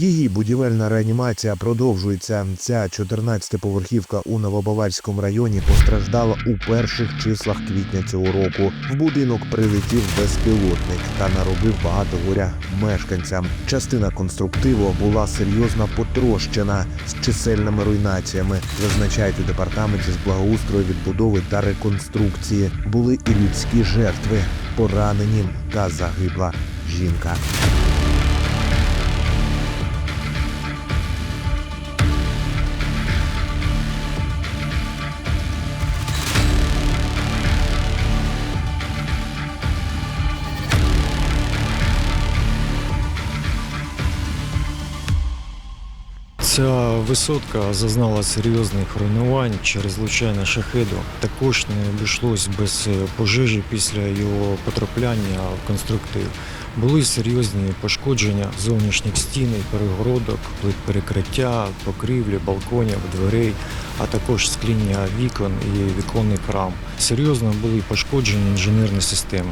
Її будівельна реанімація продовжується. Ця 14-поверхівка у Новобаварському районі постраждала у перших числах квітня цього року. В будинок прилетів безпілотник та наробив багато горя мешканцям. Частина конструктиву була серйозно потрощена з чисельними руйнаціями. Зазначають у департаменті з благоустрою відбудови та реконструкції. Були і людські жертви, поранені та загибла жінка. Ця висотка зазнала серйозних руйнувань через влучання шахеду. Також не обійшлось без е, пожежі після його потрапляння в конструктив. Були серйозні пошкодження зовнішніх стін і перегородок, плит перекриття, покрівлі, балконів, дверей, а також скління вікон і віконних рам. Серйозно були пошкоджені інженерні системи.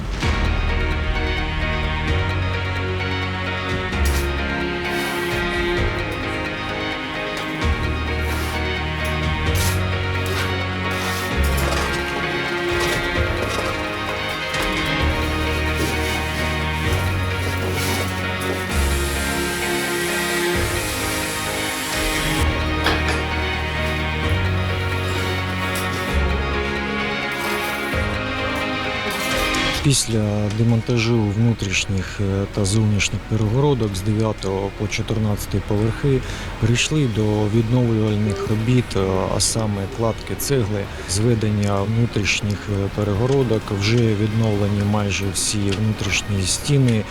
Після демонтажу внутрішніх е, та зовнішніх перегородок з 9 по 14 поверхи прийшли до відновлювальних робіт, е, а саме кладки цегли, зведення внутрішніх е, перегородок. Вже відновлені майже всі внутрішні стіни.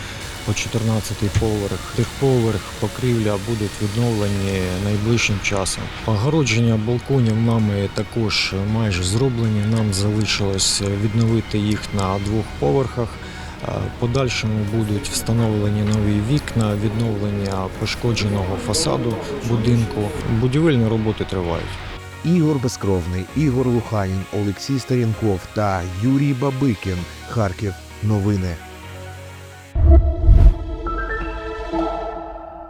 По 14 поверх, тихповерх, покрівля будуть відновлені найближчим часом. Огородження балконів нами також майже зроблені. Нам залишилось відновити їх на двох поверхах. Подальшому будуть встановлені нові вікна, відновлення пошкодженого фасаду будинку. Будівельні роботи тривають. Ігор Безкровний, Ігор Луханін, Олексій Старінков та Юрій Бабикін. Харків. Новини.